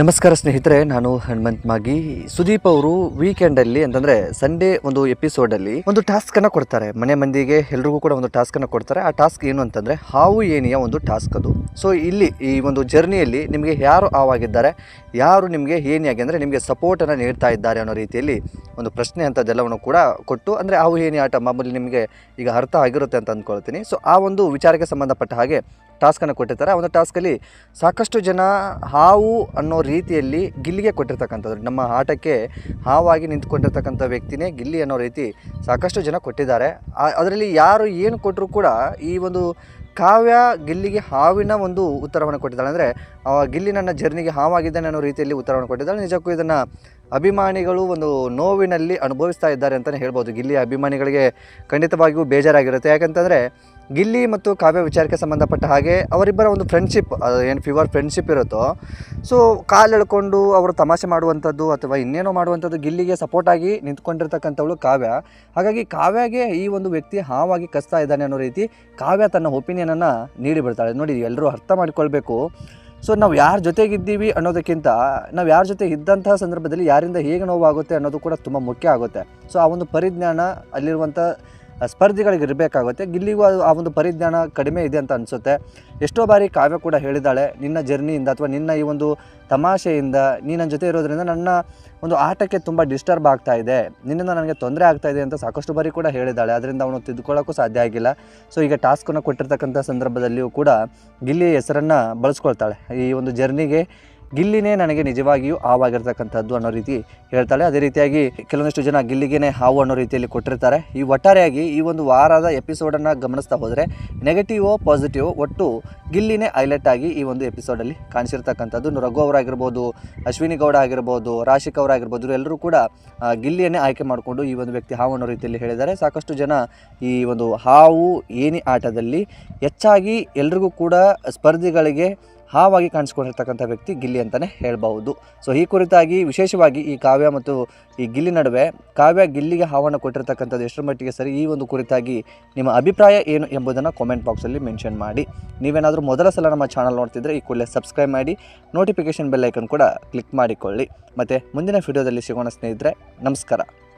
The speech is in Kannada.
ನಮಸ್ಕಾರ ಸ್ನೇಹಿತರೆ, ನಾನು ಹನುಮಂತ್ ಮಾಗಿ. ಸುದೀಪ್ ಅವರು ವೀಕೆಂಡಲ್ಲಿ ಅಂತಂದ್ರೆ ಸಂಡೇ ಒಂದು ಎಪಿಸೋಡಲ್ಲಿ ಒಂದು ಟಾಸ್ಕ್ ಅನ್ನ ಕೊಡ್ತಾರೆ. ಮನೆ ಮಂದಿಗೆ ಎಲ್ರಿಗೂ ಕೂಡ ಒಂದು ಟಾಸ್ಕ್ ಅನ್ನ ಕೊಡ್ತಾರೆ. ಆ ಟಾಸ್ಕ್ ಏನು ಅಂತಂದ್ರೆ ಹಾವು ಏನಿಯ ಒಂದು ಟಾಸ್ಕ್ ಅದು. ಸೊ ಇಲ್ಲಿ ಈ ಒಂದು ಜರ್ನಿಯಲ್ಲಿ ನಿಮಗೆ ಯಾರು ಹಾವಾಗಿದ್ದಾರೆ, ಯಾರು ನಿಮಗೆ ಏನಿಯಾಗಿ ಅಂದರೆ ನಿಮಗೆ ಸಪೋರ್ಟನ್ನು ನೀಡ್ತಾ ಇದ್ದಾರೆ ಅನ್ನೋ ರೀತಿಯಲ್ಲಿ ಒಂದು ಪ್ರಶ್ನೆ ಅಂಥದ್ದೆಲ್ಲವನ್ನು ಕೂಡ ಕೊಟ್ಟು, ಅಂದರೆ ಅವು ಏನಿ ಆಟ ಮಾಮೂಲಿ ನಿಮಗೆ ಈಗ ಅರ್ಥ ಆಗಿರುತ್ತೆ ಅಂತ ಅಂದ್ಕೊಳ್ತೀನಿ. ಸೊ ಆ ಒಂದು ವಿಚಾರಕ್ಕೆ ಸಂಬಂಧಪಟ್ಟ ಹಾಗೆ ಟಾಸ್ಕನ್ನು ಕೊಟ್ಟಿರ್ತಾರೆ. ಆ ಒಂದು ಟಾಸ್ಕಲ್ಲಿ ಸಾಕಷ್ಟು ಜನ ಹಾವು ಅನ್ನೋ ರೀತಿಯಲ್ಲಿ ಗಿಲ್ಲಿಗೆ ಕೊಟ್ಟಿರ್ತಕ್ಕಂಥದ್ದು ನಮ್ಮ ಆಟಕ್ಕೆ ಹಾವಾಗಿ ನಿಂತ್ಕೊಂಡಿರ್ತಕ್ಕಂಥ ವ್ಯಕ್ತಿನೇ ಗಿಲ್ಲಿ ಅನ್ನೋ ರೀತಿ ಸಾಕಷ್ಟು ಜನ ಕೊಟ್ಟಿದ್ದಾರೆ. ಅದರಲ್ಲಿ ಯಾರು ಏನು ಕೊಟ್ಟರು ಕೂಡ ಈ ಒಂದು ಕಾವ್ಯ ಗಿಲ್ಲಿಗೆ ಹಾವಿನ ಒಂದು ಉತ್ತರವನ್ನು ಕೊಟ್ಟಿದ್ದಾಳೆ. ಅಂದರೆ ಗಿಲ್ಲಿ ನನ್ನ ಜರ್ನಿಗೆ ಹಾವಾಗಿದ್ದಾನೆ ಅನ್ನೋ ರೀತಿಯಲ್ಲಿ ಉತ್ತರವನ್ನು ಕೊಟ್ಟಿದ್ದಾಳೆ. ನಿಜಕ್ಕೂ ಇದನ್ನು ಅಭಿಮಾನಿಗಳು ಒಂದು ನೋವಿನಲ್ಲಿ ಅನುಭವಿಸ್ತಾ ಇದ್ದಾರೆ ಅಂತಲೇ ಹೇಳ್ಬೋದು. ಗಿಲ್ಲಿ ಅಭಿಮಾನಿಗಳಿಗೆ ಖಂಡಿತವಾಗಿಯೂ ಬೇಜಾರಾಗಿರುತ್ತೆ. ಯಾಕಂತಂದರೆ ಗಿಲ್ಲಿ ಮತ್ತು ಕಾವ್ಯ ವಿಚಾರಕ್ಕೆ ಸಂಬಂಧಪಟ್ಟ ಹಾಗೆ ಅವರಿಬ್ಬರ ಒಂದು ಫ್ರೆಂಡ್ಶಿಪ್ ಏನು ಫೀವರ್ ಫ್ರೆಂಡ್ಶಿಪ್ ಇರುತ್ತೋ ಸೊ ಕಾಲು ಎಳ್ಕೊಂಡು ಅವರು ತಮಾಷೆ ಮಾಡುವಂಥದ್ದು ಅಥವಾ ಇನ್ನೇನೋ ಮಾಡುವಂಥದ್ದು ಗಿಲ್ಲಿಗೆ ಸಪೋರ್ಟಾಗಿ ನಿಂತ್ಕೊಂಡಿರ್ತಕ್ಕಂಥವಳು ಕಾವ್ಯ. ಹಾಗಾಗಿ ಕಾವ್ಯಗೆ ಈ ಒಂದು ವ್ಯಕ್ತಿ ಹಾವಾಗಿ ಕಸ್ತಾ ಇದ್ದಾನೆ ಅನ್ನೋ ರೀತಿ ಕಾವ್ಯ ತನ್ನ ಒಪಿನಿಯನನ್ನು ನೀಡಿಬಿಡ್ತಾಳೆ ನೋಡಿ ಎಲ್ಲರೂ ಅರ್ಥ ಮಾಡಿಕೊಳ್ಬೇಕು. ಸೊ ನಾವು ಯಾರ ಜೊತೆಗಿದ್ದೀವಿ ಅನ್ನೋದಕ್ಕಿಂತ, ನಾವು ಯಾರ ಜೊತೆ ಇದ್ದಂತಹ ಸಂದರ್ಭದಲ್ಲಿ ಯಾರಿಂದ ಹೇಗೆ ನೋವಾಗುತ್ತೆ ಅನ್ನೋದು ಕೂಡ ತುಂಬ ಮುಖ್ಯ ಆಗುತ್ತೆ. ಸೊ ಆ ಒಂದು ಪರಿಜ್ಞಾನ ಅಲ್ಲಿರುವಂಥ ಸ್ಪರ್ಧಿಗಳಿಗೆ ಇರಬೇಕಾಗುತ್ತೆ. ಗಿಲ್ಲಿಗೂ ಆ ಒಂದು ಪರಿಜ್ಞಾನ ಕಡಿಮೆ ಇದೆ ಅಂತ ಅನಿಸುತ್ತೆ. ಎಷ್ಟೋ ಬಾರಿ ಕಾವ್ಯ ಕೂಡ ಹೇಳಿದ್ದಾಳೆ, ನಿನ್ನ ಜರ್ನಿಯಿಂದ ಅಥವಾ ನಿನ್ನ ಈ ಒಂದು ತಮಾಷೆಯಿಂದ, ನೀ ನನ್ನ ಜೊತೆ ಇರೋದ್ರಿಂದ ನನ್ನ ಒಂದು ಆಟಕ್ಕೆ ತುಂಬ ಡಿಸ್ಟರ್ಬ್ ಆಗ್ತಾ ಇದೆ. ನಿನ್ನಿಂದ ನನಗೆ ತೊಂದರೆ ಆಗ್ತಾ ಇದೆ ಅಂತ ಸಾಕಷ್ಟು ಬಾರಿ ಕೂಡ ಹೇಳಿದ್ದಾಳೆ. ಅದರಿಂದ ಅವನು ತಿದ್ದುಕೊಳ್ಳೋಕ್ಕೂ ಸಾಧ್ಯ ಆಗಿಲ್ಲ. ಸೊ ಈಗ ಟಾಸ್ಕನ್ನು ಕೊಟ್ಟಿರ್ತಕ್ಕಂಥ ಸಂದರ್ಭದಲ್ಲಿಯೂ ಕೂಡ ಗಿಲ್ಲಿ ಹೆಸರನ್ನು ಬಳಸ್ಕೊಳ್ತಾಳೆ. ಈ ಒಂದು ಜರ್ನಿಗೆ ಗಿಲ್ಲಿನೇ ನನಗೆ ನಿಜವಾಗಿಯೂ ಹಾವಾಗಿರ್ತಕ್ಕಂಥದ್ದು ಅನ್ನೋ ರೀತಿ ಹೇಳ್ತಾಳೆ. ಅದೇ ರೀತಿಯಾಗಿ ಕೆಲವೊಂದಿಷ್ಟು ಜನ ಗಿಲ್ಲಿಗೇನೆ ಹಾವು ಅನ್ನೋ ರೀತಿಯಲ್ಲಿ ಕೊಟ್ಟಿರ್ತಾರೆ. ಈ ಒಟ್ಟಾರೆಯಾಗಿ ಈ ಒಂದು ವಾರದ ಎಪಿಸೋಡನ್ನು ಗಮನಿಸ್ತಾ ಹೋದರೆ ನೆಗೆಟಿವೋ ಪಾಸಿಟಿವ್ ಒಟ್ಟು ಗಿಲ್ಲಿನೇ ಹೈಲೈಟ್ ಆಗಿ ಈ ಒಂದು ಎಪಿಸೋಡಲ್ಲಿ ಕಾಣಿಸಿರ್ತಕ್ಕಂಥದ್ದು. ರಘು ಅವರಾಗಿರ್ಬೋದು, ಅಶ್ವಿನಿ ಗೌಡ ಆಗಿರ್ಬೋದು, ರಾಶಿಕ್ ಅವರಾಗಿರ್ಬೋದು ಎಲ್ಲರೂ ಕೂಡ ಗಿಲ್ಲಿಯನ್ನೇ ಆಯ್ಕೆ ಮಾಡಿಕೊಂಡು ಈ ಒಂದು ವ್ಯಕ್ತಿ ಹಾವು ಅನ್ನೋ ರೀತಿಯಲ್ಲಿ ಹೇಳಿದ್ದಾರೆ. ಸಾಕಷ್ಟು ಜನ ಈ ಒಂದು ಹಾವು ಏನಿ ಆಟದಲ್ಲಿ ಹೆಚ್ಚಾಗಿ ಎಲ್ರಿಗೂ ಕೂಡ ಸ್ಪರ್ಧಿಗಳಿಗೆ ಹಾವಾಗಿ ಕಾಣಿಸ್ಕೊಂಡಿರ್ತಕ್ಕಂಥ ವ್ಯಕ್ತಿ ಗಿಲ್ಲಿ ಅಂತಲೇ ಹೇಳ್ಬಹುದು. ಸೊ ಈ ಕುರಿತಾಗಿ ವಿಶೇಷವಾಗಿ ಈ ಕಾವ್ಯ ಮತ್ತು ಈ ಗಿಲ್ಲಿ ನಡುವೆ ಕಾವ್ಯ ಗಿಲ್ಲಿಗೆ ಹಾವನ್ನು ಕೊಟ್ಟಿರ್ತಕ್ಕಂಥದ್ದು ಎಷ್ಟರ ಮಟ್ಟಿಗೆ ಸರಿ? ಈ ಒಂದು ಕುರಿತಾಗಿ ನಿಮ್ಮ ಅಭಿಪ್ರಾಯ ಏನು ಎಂಬುದನ್ನು ಕಾಮೆಂಟ್ ಬಾಕ್ಸಲ್ಲಿ ಮೆನ್ಷನ್ ಮಾಡಿ. ನೀವೇನಾದರೂ ಮೊದಲ ಸಲ ನಮ್ಮ ಚಾನಲ್ ನೋಡ್ತಿದ್ರೆ ಈ ಕೂಡಲೇ ಸಬ್ಸ್ಕ್ರೈಬ್ ಮಾಡಿ ನೋಟಿಫಿಕೇಷನ್ ಬೆಲ್ ಐಕನ್ ಕೂಡ ಕ್ಲಿಕ್ ಮಾಡಿಕೊಳ್ಳಿ. ಮತ್ತು ಮುಂದಿನ ವಿಡಿಯೋದಲ್ಲಿ ಸಿಗೋಣ ಸ್ನೇಹಿತರೆ, ನಮಸ್ಕಾರ.